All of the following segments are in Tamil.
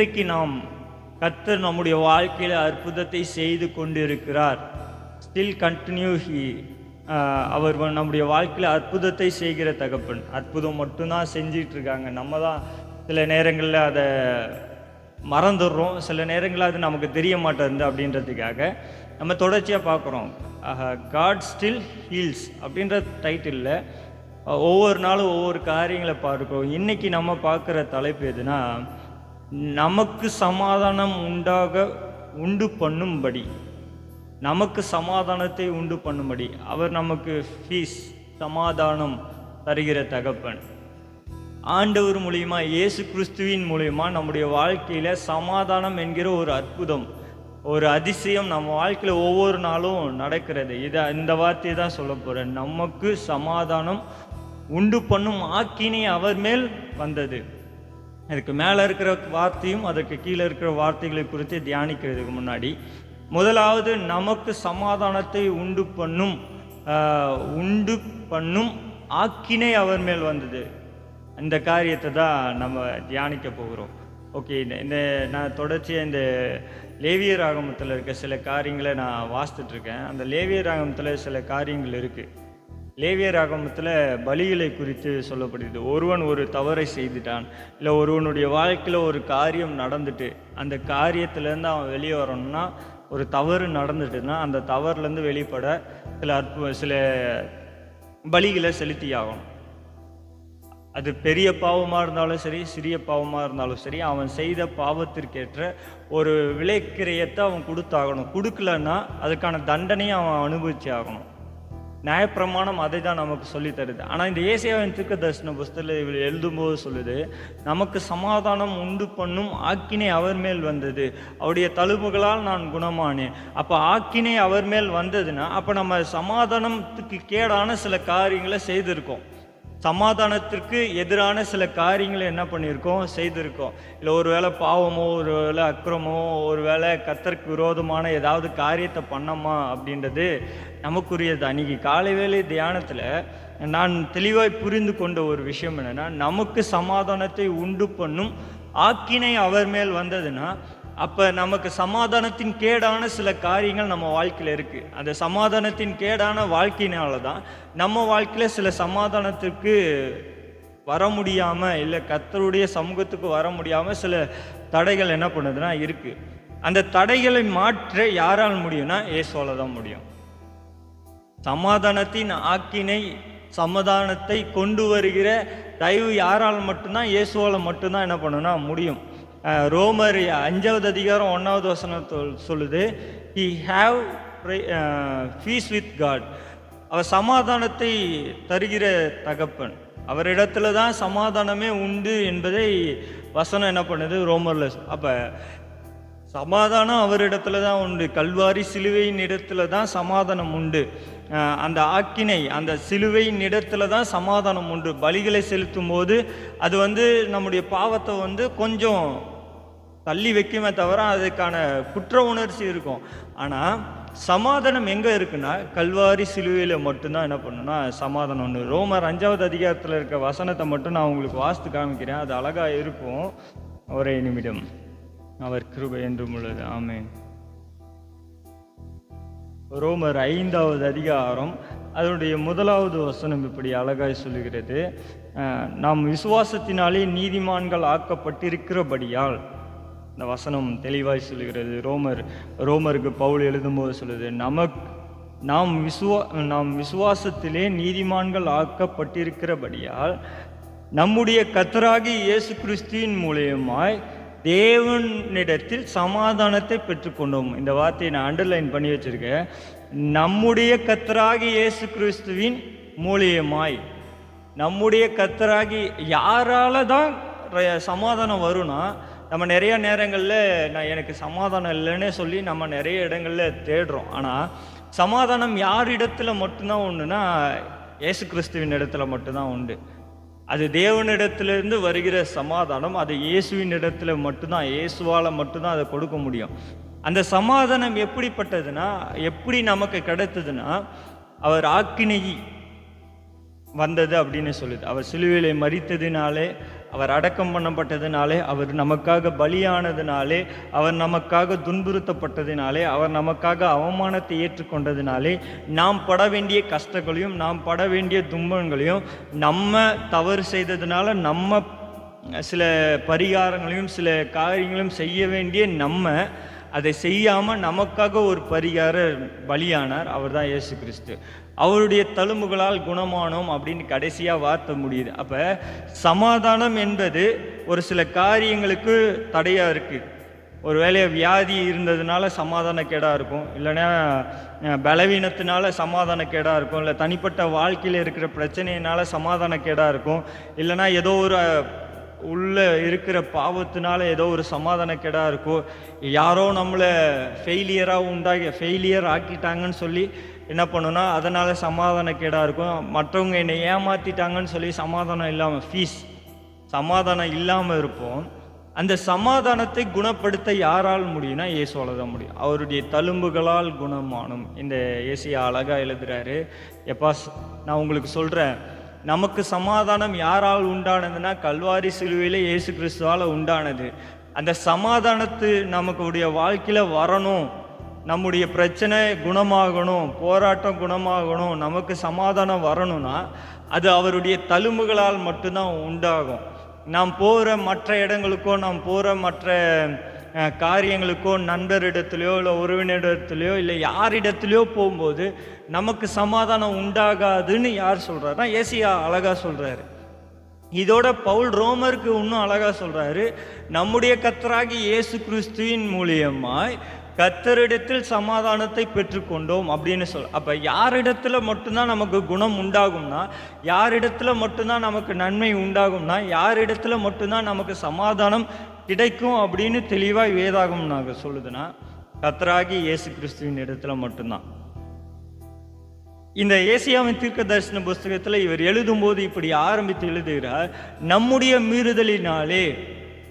இன்றைக்கு நாம் கர்த்தர் நம்முடைய வாழ்க்கையில் அற்புதத்தை செய்து கொண்டிருக்கிறார். ஸ்டில் கண்டினியூ ஹி அவர் நம்முடைய வாழ்க்கையில் அற்புதத்தை செய்கிற தகப்பன். அற்புதம் மட்டும்தான் செஞ்சிட்டு இருக்காங்க நம்ம தான் சில நேரங்களில் அதை மறந்துடுறோம் சில நேரங்களில் அது நமக்கு தெரிய மாட்டேருந்து அப்படின்றதுக்காக நம்ம தொடர்ச்சியாக பார்க்குறோம் காட் ஸ்டில் ஹீல்ஸ் அப்படின்ற டைட்டிலில் ஒவ்வொரு நாளும் ஒவ்வொரு காரியங்களை பார்க்குறோம். இன்றைக்கி நம்ம பார்க்குற தலைப்பு எதுனா நமக்கு சமாதானம் உண்டாக உண்டு பண்ணும்படி. நமக்கு சமாதானத்தை உண்டு பண்ணும்படி. அவர் நமக்கு ஃபீஸ் சமாதானம் தருகிற தகப்பன். ஆண்டவர் மூலியமா இயேசு கிறிஸ்துவின் மூலியமா நம்முடைய வாழ்க்கையில் சமாதானம் என்கிற ஒரு அற்புதம் ஒரு அதிசயம் நம்ம வாழ்க்கையில் ஒவ்வொரு நாளும் நடக்கிறது. இதை இந்த வார்த்தையை தான் சொல்ல போகிறேன் நமக்கு சமாதானம் உண்டு பண்ணும் ஆக்கினை அவர் மேல் வந்தது. அதுக்கு மேலே இருக்கிற வார்த்தையும் அதற்கு கீழே இருக்கிற வார்த்தைகளை குறித்து தியானிக்கிறதுக்கு முன்னாடி முதலாவது நமக்கு சமாதானத்தை உண்டு பண்ணும் உண்டு பண்ணும் ஆக்கினை அவர் மேல் வந்தது. இந்த காரியத்தை தான் நம்ம தியானிக்க போகிறோம். ஓகே இந்த நான் தொடர்ச்சியாக இந்த லேவிய ராகமத்தில் இருக்க சில காரியங்களை நான் வாசித்துட்ருக்கேன் அந்த லேவிய ராகமத்தில் சில காரியங்கள் இருக்குது லேவியர் ஆகமத்தில் பலிகளை குறித்து சொல்லப்படுது ஒருவன் ஒரு தவறை செய்துட்டான் இல்லை ஒருவனுடைய வாழ்க்கையில் ஒரு காரியம் நடந்துட்டு அந்த காரியத்திலேருந்து அவன் வெளியே வரணும்னா ஒரு தவறு நடந்துட்டுன்னா அந்த தவறுலேருந்து வெளிப்பட சில அற்பு சில பலிகளை செலுத்தி ஆகணும் அது பெரிய பாவமாக இருந்தாலும் சரி சிறிய பாவமாக இருந்தாலும் சரி அவன் செய்த பாவத்திற்கேற்ற ஒரு விலைக்கிரியத்தை அவன் கொடுத்தாகணும். கொடுக்கலன்னா அதுக்கான தண்டனையை அவன் அனுபவிச்சு ஆகணும் நியாயப்பிரமாணம் அதை தான் நமக்கு சொல்லி தருது. ஆனால் இந்த ஏசியாவின் திருக்க தரிசன புஸ்தகத்தில் இவர் எழுதும்போது சொல்லுது நமக்கு சமாதானம் உண்டு பண்ணும் ஆக்கினை அவர் மேல் வந்தது. அவருடைய தழும்புகளால் நான் குணமானேன். அப்போ ஆக்கினை அவர் மேல் வந்ததுன்னா அப்போ நம்ம சமாதானத்துக்கு கேடான சில காரியங்களை செய்திருக்கோம். சமாதானத்திற்கு எதிரான சில காரியங்களை என்ன பண்ணியிருக்கோம்? செய்திருக்கோம். இல்லை ஒரு வேளை பாவமோ ஒரு வேளை அக்கிரமோ ஒரு வேளை கத்தருக்கு விரோதமான ஏதாவது காரியத்தை பண்ணோமா அப்படின்றது நமக்குரியது. அன்னைக்கு காலை வேலை தியானத்தில் நான் தெளிவாய் புரிந்து கொண்ட ஒரு விஷயம் என்னன்னா நமக்கு சமாதானத்தை உண்டு பண்ணும் ஆக்கினை அவர் மேல் வந்ததுன்னா அப்போ நமக்கு சமாதானத்தின் கேடான சில காரியங்கள் நம்ம வாழ்க்கையில் இருக்குது அந்த சமாதானத்தின் கேடான வாழ்க்கையினால தான் நம்ம வாழ்க்கையில் சில சமாதானத்திற்கு வர முடியாமல் இல்லை கத்தருடைய சமூகத்துக்கு வர முடியாமல் சில தடைகள் என்ன பண்ணுதுன்னா இருக்குது அந்த தடைகளை மாற்ற யாரால் முடியும்னா ஏசோல தான் முடியும். சமாதானத்தின் ஆக்கினை சமாதானத்தை கொண்டு வருகிற தயவு யாரால் மட்டும்தான் இயேசுவால் மட்டும்தான் என்ன பண்ணுன்னா முடியும். ரோமர் அஞ்சாவது அதிகாரம் ஒன்றாவது வசனம் சொல்- சொல்லுது he have peace with God அவர் சமாதானத்தை தருகிற தகப்பன். அவரிடத்துல தான் சமாதானமே உண்டு என்பதை வசனம் என்ன பண்ணுது? ரோமர்ல அப்போ சமாதானம் அவரிடத்துல தான் உண்டு. கல்வாரி சிலுவையின் இடத்துல தான் சமாதானம் உண்டு. அந்த ஆக்கினை அந்த சிலுவையின் இடத்துல தான் சமாதானம் உண்டு. பலிகளை செலுத்தும் போது அது வந்து நம்முடைய பாவத்தை வந்து கொஞ்சம் தள்ளி வைக்குமே தவிர அதுக்கான குற்ற உணர்ச்சி இருக்கும். ஆனால் சமாதானம் எங்கே இருக்குன்னா கல்வாரி சிலுவையில் மட்டும்தான் என்ன பண்ணுன்னா சமாதானம் ஒன்று ரோமர் அஞ்சாவது அதிகாரத்தில் இருக்க வசனத்தை மட்டும் நான் உங்களுக்கு வாஸ்து காமிக்கிறேன். அது அழகாக இருக்கும். ஒரே நிமிடம். அவர் கிருபை என்றும் உள்ளது. ஆமென். ரோமர் ஐந்தாவது அதிகாரம் அதனுடைய முதலாவது வசனம் இப்படி அழகாய் சொல்லுகிறது. நாம் விசுவாசத்தினாலே நீதிமான்கள் ஆக்கப்பட்டிருக்கிறபடியால் இந்த வசனம் தெளிவாய் சொல்லுகிறது. ரோமர் ரோமருக்கு பவுல் எழுதும்போது சொல்லுது நமக்கு நாம் விசுவா நாம் விசுவாசத்திலே நீதிமான்கள் ஆக்கப்பட்டிருக்கிறபடியால் நம்முடைய கத்தராகி இயேசு கிறிஸ்துவின் மூலியமாய் தேவனிடத்தில் சமாதானத்தை பெற்றுக்கொண்டோம். இந்த வார்த்தையை நான் அண்டர்லைன் பண்ணி வச்சிருக்கேன். நம்முடைய கத்தராகி இயேசு கிறிஸ்துவின் மூலியமாய் நம்முடைய கத்தராகி யாரால தான் சமாதானம் வரும்னா நம்ம நிறைய நேரங்களில் நான் எனக்கு சமாதானம் இல்லைன்னே சொல்லி நம்ம நிறைய இடங்களில் தேடுறோம். ஆனால் சமாதானம் யார் இடத்துல மட்டும்தான் உண்டுன்னா இயேசு கிறிஸ்துவின் இடத்துல மட்டும்தான் உண்டு. அது தேவனிடத்திலிருந்து வருகிற சமாதானம் அது இயேசுவின் இடத்துல மட்டும்தான் இயேசுவால் மட்டும்தான் அதை கொடுக்க முடியும். அந்த சமாதானம் எப்படிப்பட்டதுன்னா எப்படி நமக்கு கிடைத்ததுன்னா அவர் ஆக்கினை வந்தது அப்படின்னு சொல்லுது. அவர் சிலுவையிலே மறித்ததினாலே அவர் அடக்கம் பண்ணப்பட்டதினாலே அவர் நமக்காக பலியானதினாலே அவர் நமக்காக துன்புறுத்தப்பட்டதினாலே அவர் நமக்காக அவமானத்தை ஏற்றுக்கொண்டதினாலே நாம் பட வேண்டிய கஷ்டங்களையும் நாம் பட வேண்டிய துன்பங்களையும் நம்ம தவறு செய்ததுனால நம்ம சில பரிகாரங்களையும் சில காரியங்களையும் செய்ய வேண்டிய நம்ம அதை செய்யாமல் நமக்காக ஒரு பரிகார பலியானார் அவர் தான் இயேசு கிறிஸ்து. அவருடைய தழும்புகளால் குணமானோம் அப்படின்னு கடைசியாக வார்த்தை முடியுது. அப்போ சமாதானம் என்பது ஒரு சில காரியங்களுக்கு தடையாக இருக்குது ஒரு வேளைய வியாதி இருந்ததுனால சமாதானக்கேடாக இருக்கும். இல்லைன்னா பலவீனத்தினால சமாதான சமாதானக்கேடாக இருக்கும். இல்லை தனிப்பட்ட வாழ்க்கையில் இருக்கிற பிரச்சனையினால சமாதானக்கேடாக இருக்கும். இல்லைன்னா ஏதோ ஒரு உள்ளே இருக்கிற பாவத்தினால ஏதோ ஒரு சமாதானக்கேடாக இருக்கோ யாரோ நம்மளை ஃபெயிலியராக உண்டாகி ஃபெயிலியர் ஆக்கிட்டாங்கன்னு சொல்லி என்ன பண்ணுன்னா அதனால் சமாதானக்கேடாக இருக்கும். மற்றவங்க என்னை ஏமாற்றிட்டாங்கன்னு சொல்லி சமாதானம் இல்லாமல் ஃபீஸ் சமாதானம் இல்லாமல் இருப்போம். அந்த சமாதானத்தை குணப்படுத்த யாரால் முடியும்னா இயேசுவால் தான் முடியும். அவருடைய தழும்புகளால் குணமானும். இந்த இயேசியை அழகாக எழுதுறாரு. எப்பா நான் உங்களுக்கு சொல்கிறேன் நமக்கு சமாதானம் யாரால் உண்டானதுன்னா கல்வாரி சிலுவையில் இயேசு கிறிஸ்துவால் உண்டானது. அந்த சமாதானத்து நமக்குடைய வாழ்க்கையில் வரணும். நம்முடைய பிரச்சனை குணமாகணும் போராட்டம் குணமாகணும் நமக்கு சமாதானம் வரணும்னா அது அவருடைய தழும்புகளால் மட்டும்தான் உண்டாகும். நாம் போகிற மற்ற இடங்களுக்கோ நாம் போகிற மற்ற காரியங்களுக்கோ நண்பரிடத்துலையோ இல்லை உறவினரிடத்துலையோ இல்லை யாரிடத்துலையோ போகும்போது நமக்கு சமாதானம் உண்டாகாதுன்னு யார் சொல்கிறாருன்னா ஏசியா அழகாக சொல்கிறாரு இதோட பவுல் ரோமருக்கு இன்னும் அழகாக சொல்கிறாரு நம்முடைய கத்தராகி இயேசு கிறிஸ்துவின் மூலியமாய் கத்தரிடத்தில் சமாதானத்தை பெற்றுக்கொண்டோம் அப்படின்னு சொல் அப்போ யாரிடத்துல மட்டும்தான் நமக்கு குணம் உண்டாகும்னா யாரிடத்துல மட்டும்தான் நமக்கு நன்மை உண்டாகும்னா யாரிடத்துல மட்டும்தான் நமக்கு சமாதானம் கிடைக்கும் அப்படின்னு தெளிவாக வேதாகம் நாங்கள் சொல்லுதுன்னா கத்தராகி இயேசு கிறிஸ்துவின் இடத்துல மட்டும்தான். இந்த ஏசியாவின் தீர்க்க தரிசன புஸ்தகத்தில் இவர் எழுதும்போது இப்படி ஆரம்பித்து எழுதுகிறார் நம்முடைய மீறுதலினாலே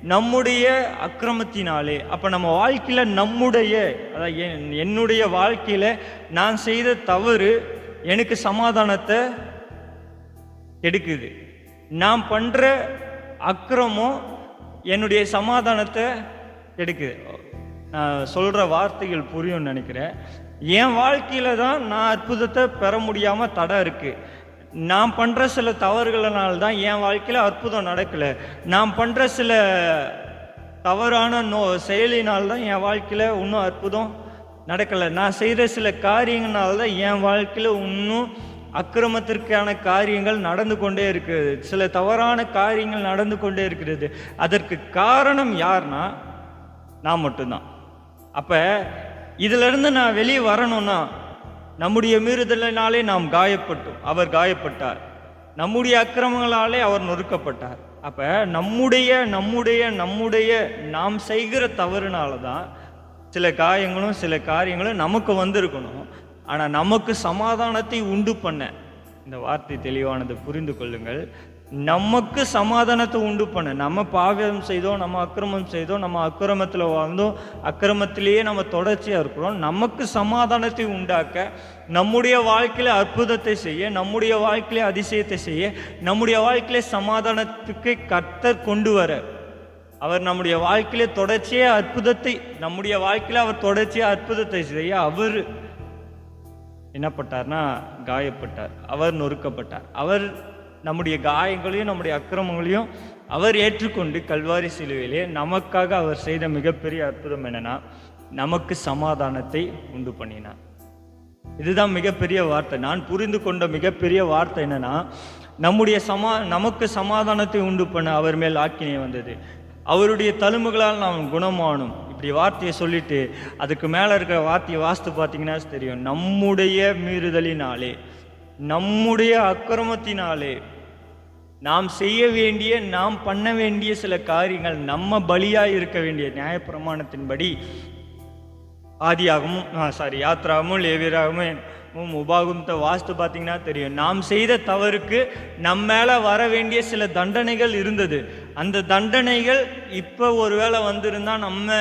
நம்முடைய அக்கிரமத்தினாலே அப்போ நம்ம வாழ்க்கையில் நம்முடைய அதாவது என்- என்னுடைய வாழ்க்கையில் நான் செய்த தவறு எனக்கு சமாதானத்தை எடுக்குது. நான் பண்ணுற அக்கிரமம் என்னுடைய சமாதானத்தை எடுக்குது. நான் சொல்கிற வார்த்தைகள் புரியும்னு நினைக்கிறேன். என் வாழ்க்கையில் தான் நான் அற்புதத்தை பெற முடியாமல் தடை இருக்குது நான் பண்ணுற சில தவறுகளினால் தான் என் வாழ்க்கையில் அற்புதம் நடக்கலை. நான் பண்ணுற சில தவறான நோ செயலினால் தான் என் வாழ்க்கையில் இன்னும் அற்புதம் நடக்கலை. நான் செய்கிற சில காரியங்களால தான் என் வாழ்க்கையில் இன்னும் அக்கிரமத்திற்கான காரியங்கள் நடந்து கொண்டே இருக்கிறது. சில தவறான காரியங்கள் நடந்து கொண்டே இருக்கிறது. அதற்கு காரணம் யார்னா நான் மட்டும்தான். அப்போ இதிலிருந்து நான் வெளியே வரணும்னா நம்முடைய மீறுதலினாலே நாம் காயப்பட்டோம். அவர் காயப்பட்டார். நம்முடைய அக்கிரமங்களாலே அவர் நொறுக்கப்பட்டார். அப்போ நம்முடைய நம்முடைய நம்முடைய நாம் செய்கிற தவறுனால தான் சில காயங்களும் சில காரியங்களும் நமக்கு வந்திருக்கணும். ஆனால் நமக்கு சமாதானத்தை உண்டு பண்ண இந்த வார்த்தை தெளிவானது புரிந்து கொள்ளுங்கள். நமக்கு சமாதானத்தை உண்டு பண்ண. நம்ம பாவம் செய்தோம் நம்ம அக்கிரமம் செய்தோம் நம்ம அக்கிரமத்தில் வாழ்ந்தோம் அக்கிரமத்திலேயே நம்ம தொடர்ச்சியாக இருக்கிறோம். நமக்கு சமாதானத்தை உண்டாக்க நம்முடைய வாழ்க்கையில் அற்புதத்தை செய்ய நம்முடைய வாழ்க்கையில அதிசயத்தை செய்ய நம்முடைய வாழ்க்கையில சமாதானத்துக்கு கர்த்தர் கொண்டு வர. அவர் நம்முடைய வாழ்க்கையில தொடர்ச்சியாக அற்புதத்தை நம்முடைய வாழ்க்கையில் அவர் தொடர்ச்சியாக அற்புதத்தை செய்ய அவர் என்னப்பட்டார்னா காயப்பட்டார். அவர் நொறுக்கப்பட்டார். அவர் நம்முடைய காயங்களையும் நம்முடைய அக்கிரமங்களையும் அவர் ஏற்றுக்கொண்டு கல்வாரி சிலுவையிலே நமக்காக அவர் செய்த மிகப்பெரிய அற்புதம் என்னன்னா நமக்கு சமாதானத்தை உண்டு பண்ணினார். இதுதான் மிகப்பெரிய வார்த்தை. நான் புரிந்து கொண்ட மிகப்பெரிய வார்த்தை என்னன்னா நம்முடைய சமா நமக்கு சமாதானத்தை உண்டு பண்ண அவர் மேல் ஆக்கினை வந்தது. அவருடைய தழும்புகளால் நாம் குணமானோம். இப்படி வார்த்தையை சொல்லிட்டு அதுக்கு மேலே இருக்கிற வார்த்தையை வாஸ்து பார்த்தீங்கன்னா தெரியும். நம்முடைய மீறுதலினாலே நம்முடைய அக்கிரமத்தினாலே நாம் செய்ய வேண்டிய நாம் பண்ண வேண்டிய சில காரியங்கள் நம்ம பலியாக இருக்க வேண்டிய நியாயப்பிரமாணத்தின்படி ஆதியாகமும் சாரி யாத்ராகமும் லேவியராகமும் உபாகும்த வாஸ்து பார்த்தீங்கன்னா தெரியும். நாம் செய்த தவறுக்கு நம்ம மேலே வர வேண்டிய சில தண்டனைகள் இருந்தது. அந்த தண்டனைகள் இப்போ ஒருவேளை வந்திருந்தால் நம்ம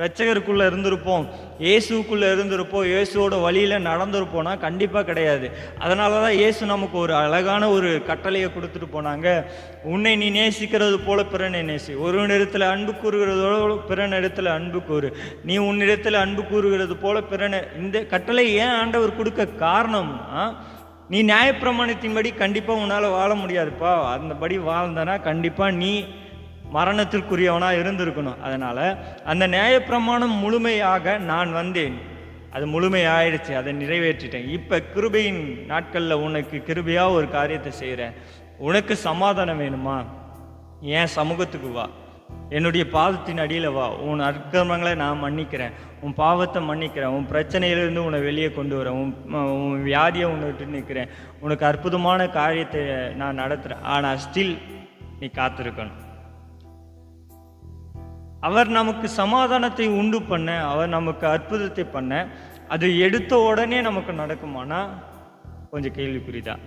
ரட்சகருக்குள்ளே இருந்திருப்போம் இயேசுக்குள்ளே இருந்திருப்போம் இயேசுவோட வழியில் நடந்திருப்போம்னா கண்டிப்பாக கிடையாது. அதனால தான் இயேசு நமக்கு ஒரு அழகான ஒரு கட்டளையை கொடுத்துட்டு போனாங்க. உன்னை நீ நேசிக்கிறது போல பிறனை நேசி. ஒரு இடத்துல அன்பு கூறுகிறதோட பிறனிடத்தில் அன்பு கூறு. நீ உன்னிடத்தில் அன்பு கூறுகிறது போல பிறனை இந்த கட்டளை ஏன் ஆண்டவர் கொடுக்க காரணம்னா நீ நியாயப்பிரமாணத்தின்படி கண்டிப்பாக உன்னால் வாழ முடியாதுப்பா. அந்தபடி வாழ்ந்தனா கண்டிப்பாக நீ மரணத்திற்குரியவனாக இருந்திருக்கணும். அதனால் அந்த நியாயப்பிரமாணம் முழுமையாக நான் வந்தேன். அது முழுமையாயிடுச்சு. அதை நிறைவேற்றிட்டேன். இப்போ கிருபையின் நாட்களில் உனக்கு கிருபையாக ஒரு காரியத்தை செய்கிறேன் உனக்கு சமாதானம் வேணுமா? ஏன் சமூகத்துக்கு வா. என்னுடைய பாதத்தின் அடியில் வா. உன் அக்கிரமங்களை நான் மன்னிக்கிறேன். உன் பாவத்தை மன்னிக்கிறேன். உன் பிரச்சனையிலிருந்து உன்னை வெளியே கொண்டு வரேன் உன் உன் வியாதியை உன்னை நிற்கிறேன் உனக்கு அற்புதமான காரியத்தை நான் நடத்துகிறேன் ஆனால் ஸ்டில் நீ காத்திருக்கணும். அவர் நமக்கு சமாதானத்தை உண்டு பண்ண அவர் நமக்கு அற்புதத்தை பண்ண அது எடுத்த உடனே நமக்கு நடக்குமானா? கொஞ்சம் கேள்விக்குறிதான்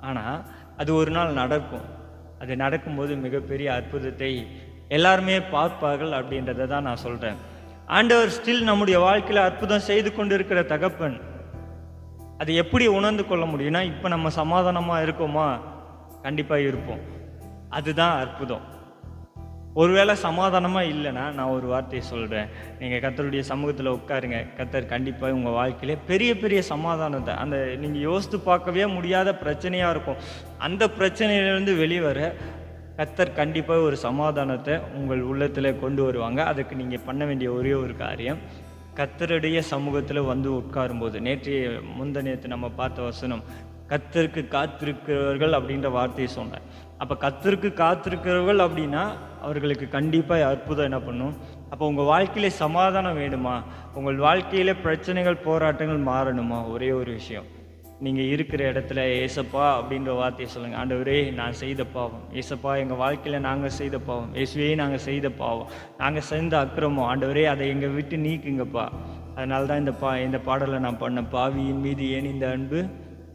ஆனால் அது ஒரு நாள் நடக்கும். அது நடக்கும்போது மிகப்பெரிய அற்புதத்தை எல்லாருமே பார்ப்பார்கள் அப்படின்றத தான் நான் சொல்கிறேன் ஆண்டவர் ஸ்டில் நம்முடைய வாழ்க்கையில் அற்புதம் செய்து கொண்டிருக்கிற தகப்பன். அது எப்படி உணர்ந்து கொள்ள முடியும்னா இப்போ நம்ம சமாதானமாக இருக்கோமா? கண்டிப்பாக இருப்போம். அதுதான் அற்புதம். ஒருவேளை சமாதானமாக இல்லைன்னா நான் ஒரு வார்த்தையை சொல்கிறேன் நீங்கள் கத்தருடைய சமூகத்தில் உட்காருங்க. கத்தர் கண்டிப்பாக உங்கள் வாழ்க்கையிலே பெரிய பெரிய சமாதானத்தை அந்த நீங்கள் யோசித்து பார்க்கவே முடியாத பிரச்சனையாக இருக்கும். அந்த பிரச்சனையிலேருந்து வெளிவர கத்தர் கண்டிப்பாக ஒரு சமாதானத்தை உங்கள் உள்ளத்தில் கொண்டு வருவாங்க. அதுக்கு நீங்கள் பண்ண வேண்டிய ஒரே ஒரு காரியம் கத்தருடைய சமூகத்தில் வந்து உட்காரும்போது. நேற்றைய முந்த நேற்று நம்ம பார்த்த வசனம் கத்தருக்கு காத்திருக்கிறவர்கள் அப்படின்ற வார்த்தையை சொன்னேன் அப்போ கத்தருக்கு காத்திருக்கிறவர்கள் அப்படின்னா அவர்களுக்கு கண்டிப்பாக அற்புதம் என்ன பண்ணும்? அப்போ உங்கள் வாழ்க்கையில சமாதானம் வேணுமா? உங்கள் வாழ்க்கையில பிரச்சனைகள் போராட்டங்கள் மாறணுமா? ஒரே ஒரு விஷயம். நீங்கள் இருக்கிற இடத்துல ஏசப்பா அப்படின்ற வார்த்தையை சொல்லுங்கள் ஆண்டவரே நான் செய்த பாவம். ஏசப்பா எங்கள் வாழ்க்கையில் நாங்கள் செய்த பாவம். இயேசுவே நாங்கள் செய்த பாவம். நாங்கள் செய்த அக்கிரமம். ஆண்டவரே அதை எங்கள் விட்டு நீக்குங்கப்பா. அதனால தான் இந்த பா இந்த பாடலை நான் பண்ணேன். பாவியின் மீது ஏன் இந்த அன்பு?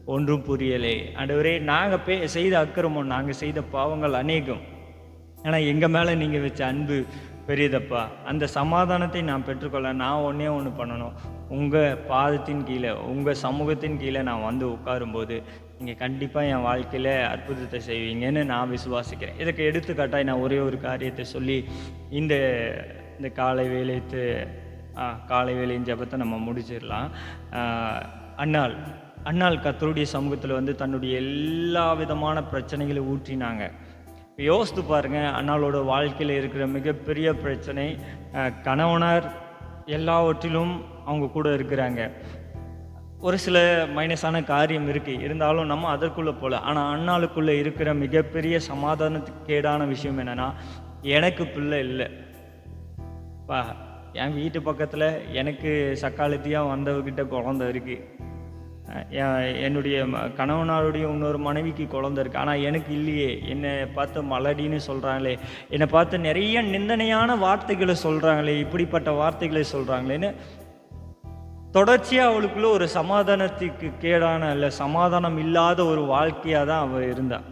ஒன்றும் புரியலை. ஆண்டவரே நாங்கள் பே செய்த அக்கிரமம் நாங்கள் செய்த பாவங்கள் அநேகம். ஆனால் எங்கள் மேலே நீங்கள் வச்ச அன்பு பெரியதப்பா அந்த சமாதானத்தை நான் பெற்றுக்கொள்ள நான் ஒன்றே ஒன்று பண்ணணும். உங்கள் பாதத்தின் கீழே உங்கள் சமூகத்தின் கீழே நான் வந்து உட்காரும்போது நீங்கள் கண்டிப்பாக என் வாழ்க்கையில் அற்புதத்தை செய்வீங்கன்னு நான் விசுவாசிக்கிறேன். இதுக்கு எடுத்துக்காட்டாக நான் ஒரே ஒரு காரியத்தை சொல்லி இந்த இந்த காலை வேலைத்து ஆ, காலை வேலையின் ஜபத்தை நம்ம முடிச்சிடலாம். அண்ணால் அண்ணாள் கத்தருடைய சமூகத்தில் வந்து தன்னுடைய எல்லா விதமான பிரச்சனைகளை ஊற்றினாங்க. யோசித்து பாருங்க அண்ணாளோட வாழ்க்கையில் இருக்கிற மிகப்பெரிய பிரச்சனை கணவனர் கணவனார் எல்லாவற்றிலும் அவங்க கூட இருக்கிறாங்க. ஒரு சில மைனஸான காரியம் இருக்குது இருந்தாலும் நம்ம அதற்குள்ளே போகல ஆனால் அண்ணாளுக்குள்ளே இருக்கிற மிகப்பெரிய சமாதானத்துக்கேடான விஷயம் என்னென்னா எனக்கு பிள்ளை இல்லை. பா என் வீட்டு பக்கத்தில் எனக்கு சக்காலத்தியாக வந்தவர்கிட்ட குழந்த இருக்குது என்னுடைய ம- கணவனாருடைய இன்னொரு மனைவிக்கு குழந்த இருக்கு. ஆனால் எனக்கு இல்லையே. என்னை பார்த்து மலடின்னு சொல்கிறாங்களே என்னை பார்த்து நிறைய நிந்தனையான வார்த்தைகளை சொல்கிறாங்களே இப்படிப்பட்ட வார்த்தைகளை சொல்கிறாங்களேன்னு தொடர்ச்சியாக அவளுக்குள்ளே ஒரு சமாதானத்துக்கு கேடான இல்லை சமாதானம் இல்லாத ஒரு வாழ்க்கையாக தான் அவள் இருந்தாள்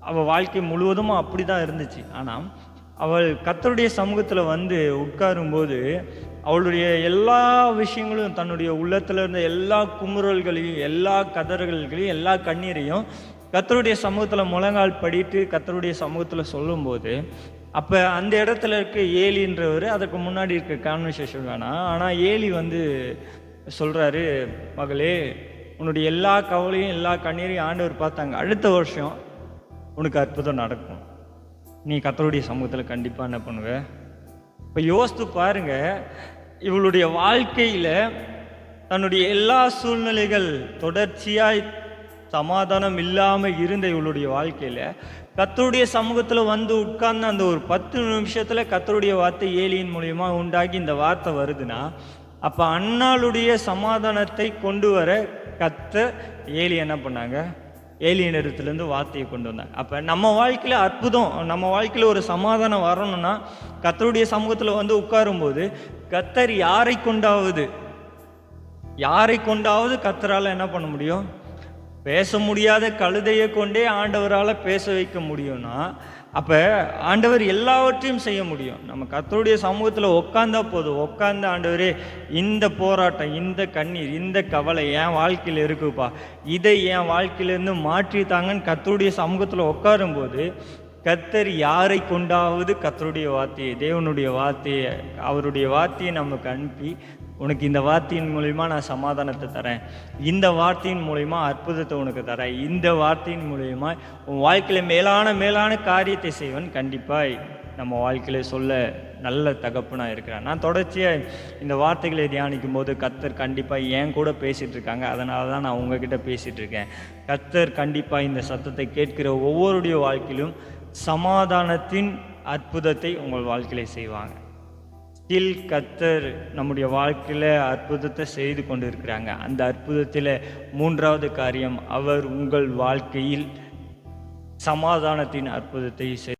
அவள் வாழ்க்கை முழுவதும் அப்படி தான் இருந்துச்சு. ஆனால் அவள் கத்தருடைய சமூகத்தில் வந்து உட்காரும்போது அவளுடைய எல்லா விஷயங்களும் தன்னுடைய உள்ளத்தில் இருந்த எல்லா குமுறல்களையும் எல்லா கதறல்களையும் எல்லா கண்ணீரையும் கத்தருடைய சமூகத்தில் முழங்கால் படிட்டு கத்தருடைய சமூகத்தில் சொல்லும்போது அப்போ அந்த இடத்துல இருக்க ஏலின்றவர் அதுக்கு முன்னாடி இருக்க கான்வர்சேஷன் வேணாம். ஆனால் ஏலி வந்து சொல்கிறாரு மகளே உன்னுடைய எல்லா கவலையும் எல்லா கண்ணீரையும் ஆண்டவர் பார்த்தாங்க. அடுத்த வருஷம் உனக்கு அற்புதம் நடக்கும். நீ கத்தருடைய சமூகத்தில் கண்டிப்பாக என்ன பண்ணுவேன் இப்போ யோசித்து பாருங்க இவளுடைய வாழ்க்கையில் தன்னுடைய எல்லா சூழ்நிலைகள் தொடர்ச்சியாய் சமாதானம் இல்லாமல் இருந்த இவளுடைய வாழ்க்கையில் கத்தருடைய சமூகத்தில் வந்து உட்கார்ந்து அந்த ஒரு பத்து நிமிஷத்தில் கத்தருடைய வார்த்தை ஏலியின் மூலயமா உண்டாகி இந்த வார்த்தை வருதுன்னா அப்போ அண்ணாளுடைய சமாதானத்தை கொண்டு வர கத்த ஏலி என்ன பண்ணாங்க? ஏலியனிடத்துலேருந்து வார்த்தையை கொண்டு வந்தாங்க. அப்போ நம்ம வாழ்க்கையில் அற்புதம் நம்ம வாழ்க்கையில் ஒரு சமாதானம் வரணும்னா கத்தருடைய சமூகத்தில் வந்து உட்காரும்போது கத்தர் யாரை கொண்டாவது யாரை கொண்டாவது கத்தரால் என்ன பண்ண முடியும்? பேச முடியாத கழுதையை கொண்டே ஆண்டவரால் பேச வைக்க முடியும்னா அப்போ ஆண்டவர் எல்லாவற்றையும் செய்ய முடியும். நம்ம கத்தருடைய சமூகத்தில் உட்காந்தா போதும். உட்காந்து ஆண்டவரே இந்த போராட்டம் இந்த கண்ணீர் இந்த கவலை என் வாழ்க்கையில் இருக்குப்பா. இதை என் வாழ்க்கையிலேருந்து மாற்றி தாங்கன்னு கத்தருடைய சமூகத்தில் உட்காரும்போது கத்தர் யாரை கொண்டாவது கத்தருடைய வார்த்தையை தேவனுடைய வார்த்தையை அவருடைய வார்த்தையை நமக்கு அனுப்பி உனக்கு இந்த வார்த்தையின் மூலிமா நான் சமாதானத்தை தரேன். இந்த வார்த்தையின் மூலிமா அற்புதத்தை உனக்கு தரேன். இந்த வார்த்தையின் மூலிமா உன் வாழ்க்கையில் மேலான மேலான காரியத்தை செய்வன் கண்டிப்பாக நம்ம வாழ்க்கையில் சொல்ல நல்ல தகப்பனாக இருக்கிறான். நான் தொடர்ச்சியாக இந்த வார்த்தைகளை தியானிக்கும் போது கத்தர் கண்டிப்பாக என் கூட பேசிகிட்டு இருக்காங்க. அதனால தான் நான் உங்ககிட்ட பேசிகிட்டு இருக்கேன். கத்தர் கண்டிப்பாக இந்த சத்தத்தை கேட்கிற ஒவ்வொருடைய வாழ்க்கையிலும் சமாதானத்தின் அற்புதத்தை உங்கள் வாழ்க்கையில் செய்வாங்க. ஸ்டில் கத்தர் நம்முடைய வாழ்க்கையில் அற்புதத்தை செய்து கொண்டு இருக்கிறாங்க அந்த அற்புதத்தில் மூன்றாவது காரியம் அவர் உங்கள் வாழ்க்கையில் சமாதானத்தின் அற்புதத்தை செய்